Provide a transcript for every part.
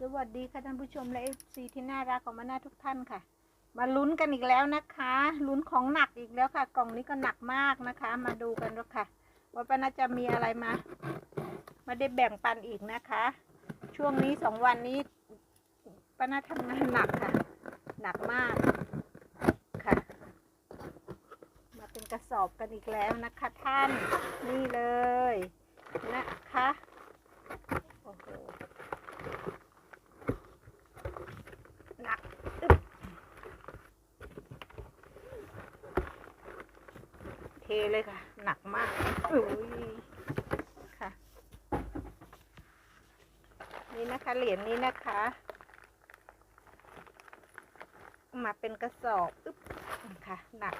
สวัสดีค่ะท่านผู้ชมและเอฟซีที่น่ารักของมานาทุกท่านค่ะ มาลุ้นกันอีกแล้วนะคะลุ้นของหนักอีกแล้วค่ะ กล่องนี้ก็หนักมากนะคะ มาดูกันแล้วค่ะ ว่าป้านาจะมีอะไรมามาได้แบ่งปันอีกนะคะ ช่วงนี้สองวันนี้ป้านาทำงานหนักค่ะ หนักมากค่ะ มาเป็นกระสอบกันอีกแล้วนะคะท่านนี่เลยนะคะโอ้โห หนักอึ๊บ เทเลยค่ะ หนักมากอุ้ยค่ะ นี่นะคะเหรียญนี้นะคะ มาเป็นกระสอบอึ๊บค่ะ หนัก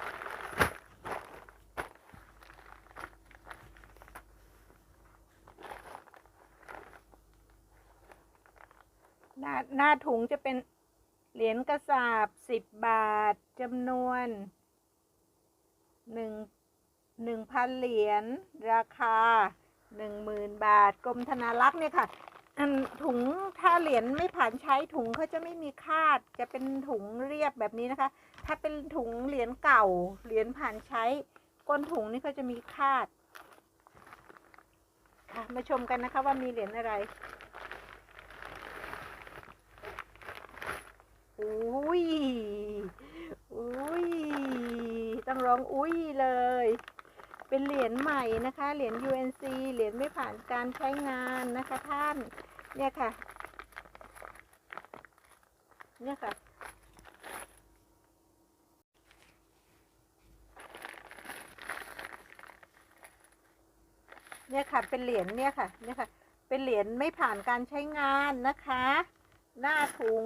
หน้าหน้าถุงจะเป็นเหรียญกระสาบสิบบาทจำนวนหนึ่ง หนึ่งพันเหรียญราคาหนึ่งหมื่นบาท กรมธนารักษ์เนี่ยค่ะอันถุงถ้าเหรียญไม่ผ่านใช้ถุงเขาจะไม่มีคาด จะเป็นถุงเรียบแบบนี้นะคะ ถ้าเป็นถุงเหรียญเก่า เหรียญผ่านใช้ก้นถุงนี่เขาจะมีคาด ค่ะ มาชมกันนะคะว่ามีเหรียญอะไรอุ้ยอุ้ยต้องร้องอุ้ยเลย เป็นเหรียญใหม่นะคะ เหรียญ UNC เหรียญไม่ผ่านการใช้งานนะคะท่าน เนี่ยค่ะ เนี่ยค่ะ เนี่ยค่ะ เป็นเหรียญเนี่ยค่ะ เนี่ยค่ะ เป็นเหรียญไม่ผ่านการใช้งานนะคะ หน้าถุง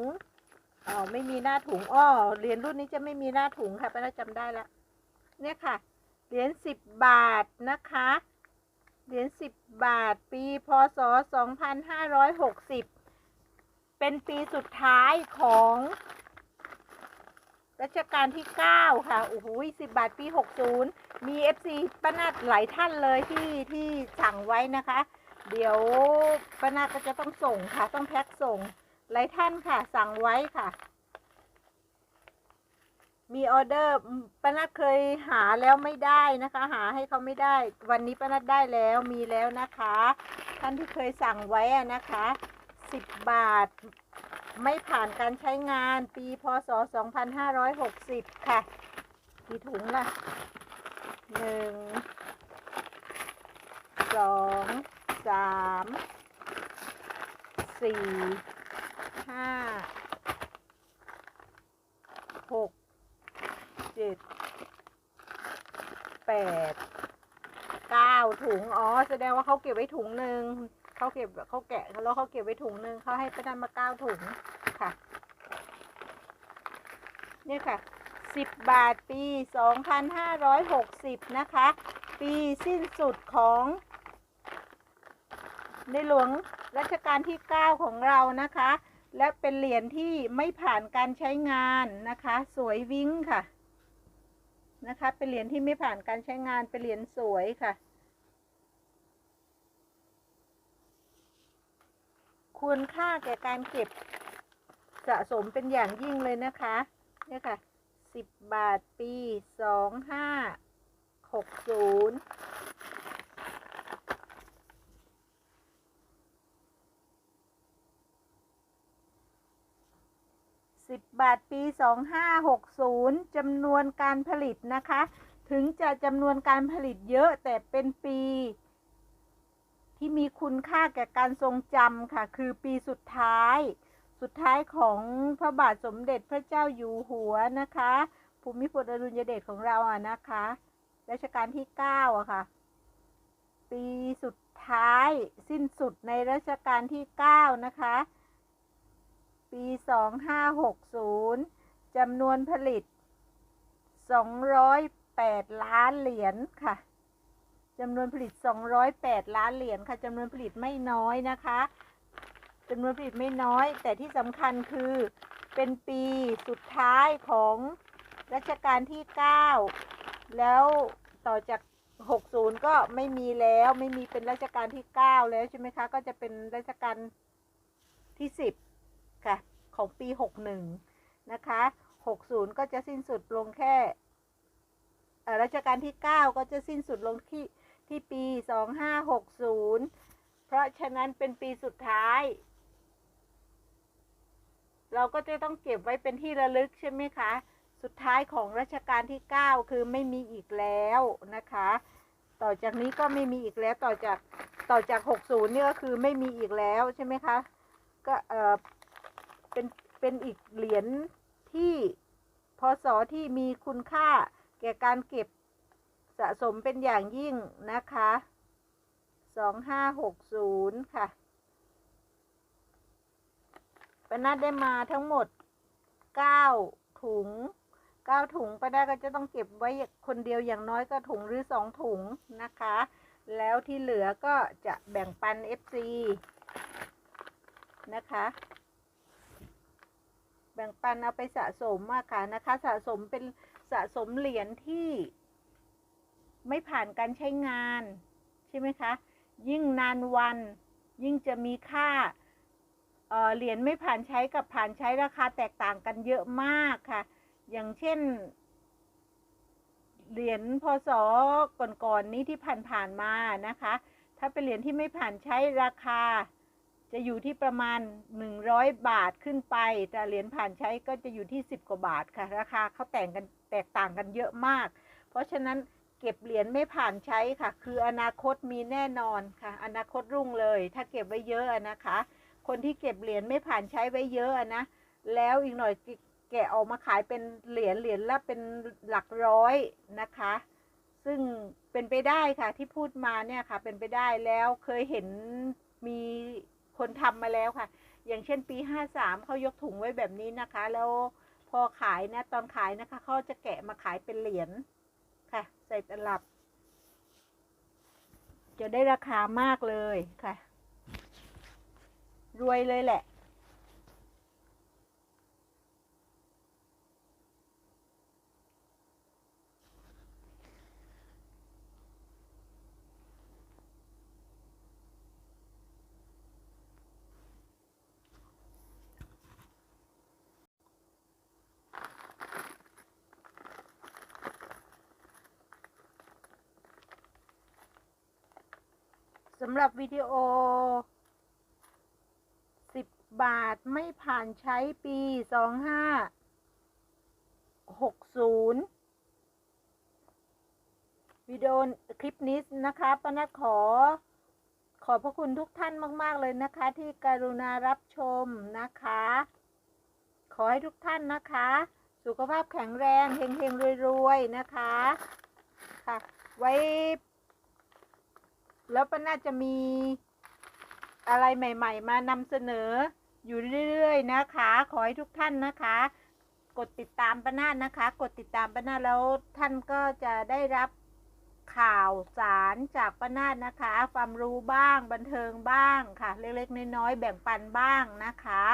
อ๋อไม่มีหน้าถุง อ้อ เหรียญรุ่นนี้จะไม่มีหน้าถุงค่ะป้าน่าจำได้ล้วเนี่ยค่ะ เหรียญสิบบาทนะคะ เหรียญสิบบาท ปีพศสองพันห้าร้อยหกสิบเป็นปีสุดท้ายของรัชกาลที่เก้าค่ะ โอ้โหสิบบาท ปีหกศูนย์มีเอฟซีป้านาดหลายท่านเลยที่ที่สั่งไว้นะคะ เดี๋ยวป้านาดก็จะต้องส่งค่ะ ต้องแพ็คส่ง หลายท่านค่ะ สั่งไว้ค่ะ มีออเดอร์ป้านัทเคยหาแล้วไม่ได้นะคะ หาให้เขาไม่ได้ วันนี้ป้านัทได้แล้วมีแล้วนะคะ ท่านที่เคยสั่งไว้นะคะ 10 บาท ไม่ผ่านการใช้งานปีพศ 2560 ค่ะ กี่ถุงล่ะ 1 2 3 4 ดเก้าถุง อ๋อ แสดงว่าเขาเก็บไว้ถุงหนึ่ง เขาเก็บเขาแกะแล้วเขาเก็บไว้ถุงหนึ่ง เขาให้ประดันมาเก้าถุงค่ะ เนี่ยค่ะสิบบาทปีสองพันห้าร้อยหกสิบนะคะ ปีสิ้นสุดของ ในหลวงรัชกาลที่9ของเรานะคะ และเป็นเหรียญที่ไม่ผ่านการใช้งานนะคะ สวยวิ้งค่ะ นะคะ เป็นเหรียญที่ไม่ผ่านการใช้งาน เป็นเหรียญสวยค่ะ ควรค่าแก่การเก็บสะสมเป็นอย่างยิ่งเลยนะคะเนี่ยค่ะ 10 บาทปี 2560 บบาทปีสองห้าหกศูนย์จำนวนการผลิตนะคะ ถึงจะจำนวนการผลิตเยอะแต่เป็นปี ที่มีคุณค่าแก่การทรงจำค่ะ คือปีสุดท้าย สุดท้ายของพระบาทสมเด็จพระเจ้าอยู่หัวนะคะ ภูมิพลอดุลยเดชของเราอะนะคะรัชกาลที่เก้าอะค่ะ ปีสุดท้ายสิ้นสุดในรัชกาลที่เก้านะคะ ปี 2560 จำนวนผลิต 208 ล้านเหรียญค่ะจำนวนผลิต 208 ล้านเหรียญค่ะจำนวนผลิตไม่น้อยนะคะจำนวนผลิตไม่น้อย แต่ที่สำคัญคือเป็นปีสุดท้ายของรัชกาลที่ 9 แล้วต่อจาก 60 ก็ไม่มีแล้วไม่มีเป็นรัชกาลที่ 9 แล้วใช่ไหมคะ ก็จะเป็นรัชกาลที่ 10 ของปีหกหนึ่งนะคะหกศูนย์ก็จะสิ้นสุดลงแค่รัชกาลที่เก้าก็จะสิ้นสุดลงที่ที่ปีสองห้าหกศูนย์เพราะฉะนั้นเป็นปีสุดท้าย เราก็จะต้องเก็บไว้เป็นที่ระลึกใช่ไหมคะ สุดท้ายของรัชกาลที่ 9 คือไม่มีอีกแล้วนะคะ ต่อจากนี้ก็ไม่มีอีกแล้วต่อจากต่อจาก 60 เนี่ยก็คือไม่มีอีกแล้วใช่ไหมคะ ก็เออ เป็นเป็นอีกเหรียญที่พศที่มีคุณค่าแก่การเก็บสะสมเป็นอย่างยิ่งนะคะ2560ค่ะปนัดได้มาทั้งหมด9ถุง9ถุงปนัดก็จะต้องเก็บไว้คนเดียวอย่างน้อยก็ถุงหรือ2ถุงนะคะ แล้วที่เหลือก็จะแบ่งปัน FC นะคะ แบ่งปันเอาไปสะสมอะค่ะนะคะ สะสมเป็นสะสมเหรียญที่ ไม่ผ่านการใช้งาน ใช่ไหมคะ ยิ่งนานวัน ยิ่งจะมีค่าเอ่อเหรียญไม่ผ่านใช้กับผ่านใช้ราคาแตกต่างกันเยอะมากค่ะ อย่างเช่น เหรียญพศก่อนๆนี้ที่ผ่านๆมานะคะ ถ้าเป็นเหรียญที่ไม่ผ่านใช้ราคา จะอยู่ที่ประมาณ 100 บาทขึ้นไป แต่เหรียญผ่านใช้ก็จะอยู่ที่ 10 กว่าบาทค่ะ ราคาเขาแต่งกันแตกต่างกันเยอะมาก เพราะฉะนั้นเก็บเหรียญไม่ผ่านใช้ค่ะ คืออนาคตมีแน่นอนค่ะ อนาคตรุ่งเลย ถ้าเก็บไว้เยอะนะคะ คนที่เก็บเหรียญไม่ผ่านใช้ไว้เยอะอะนะ แล้วอีกหน่อยแกะออกมาขายเป็นเหรียญเหรียญละเป็นหลักร้อยนะคะ ซึ่งเป็นไปได้ค่ะที่พูดมาเนี่ยค่ะ เป็นไปได้แล้วเคยเห็นมี คนทำมาแล้วค่ะ อย่างเช่นปีห้าสามเขายกถุงไว้แบบนี้นะคะ แล้วพอขายนะตอนขายนะคะเขาจะแกะมาขายเป็นเหรียญค่ะ ใส่ตลับ จะได้ราคามากเลยค่ะ รวยเลยแหละ สำหรับวิดีโอ 10 บาทไม่ผ่านใช้ปี 2560 วิดีโอคลิปนี้นะคะปานัดขอ ขอบพระคุณทุกท่านมาก ๆ เลยนะคะ ที่กรุณารับชมนะคะ ขอให้ทุกท่านนะคะ สุขภาพแข็งแรงเฮงๆรวย ๆ นะคะ ค่ะ ไว้ แล้วป้าน่าจะมีอะไรใหม่ ๆ มานำเสนออยู่เรื่อยๆนะคะ ขอให้ทุกท่านนะคะ กดติดตามป้านาดนะคะ กดติดตามป้านาดแล้วท่านก็จะได้รับข่าวสารจากป้านาดนะคะ ความรู้บ้างบันเทิงบ้างค่ะ เล็กๆน้อยๆแบ่งปันบ้างนะคะ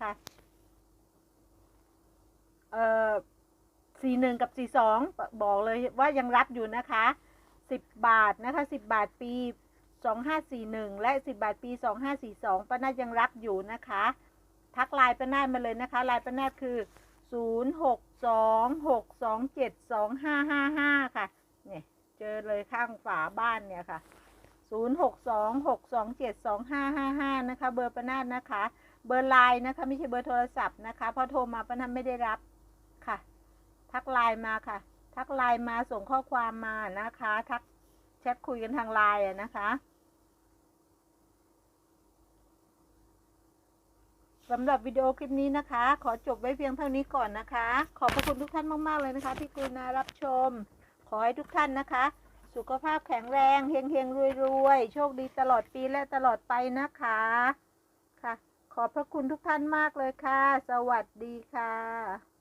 ค่ะเอ่อสี่หนึ่งกับสี่สองบอกเลยว่ายังรับอยู่นะคะ สิบบาทนะคะสิบบาทปีสองห้าสี่หนึ่งและสิบบาทปีสองห้าสี่สองป้านายังรับอยู่นะคะ ทักไลน์ป้านามาเลยนะคะไลน์ป้านาคือศูนย์หกสองหกสองเจ็ดสองห้าห้าห้าค่ะเนี่ยเจอเลยข้างฝาบ้านเนี่ยค่ะศูนย์หกสองหกสองเจ็ดสองห้าห้าห้านะคะ เบอร์ป้านานะคะ เบอร์ไลน์นะคะ ไม่ใช่เบอร์โทรศัพท์นะคะพราะโทรมาป้านาไม่ได้รับค่ะ ทักไลน์มาค่ะ ทักไลน์มาส่งข้อความมานะคะ ทักแชทคุยกันทางไลน์นะคะสำหรับวิดีโอคลิปนี้นะคะ ขอจบไว้เพียงเท่านี้ก่อนนะคะ ขอบพระคุณทุกท่านมาก ๆ เลยนะคะ ที่กรุณารับชม ขอให้ทุกท่านนะคะ สุขภาพแข็งแรงเฮงเฮงรวยรวยโชคดีตลอดปีและตลอดไปนะคะค่ะ ขอบพระคุณทุกท่านมากเลยค่ะ สวัสดีค่ะ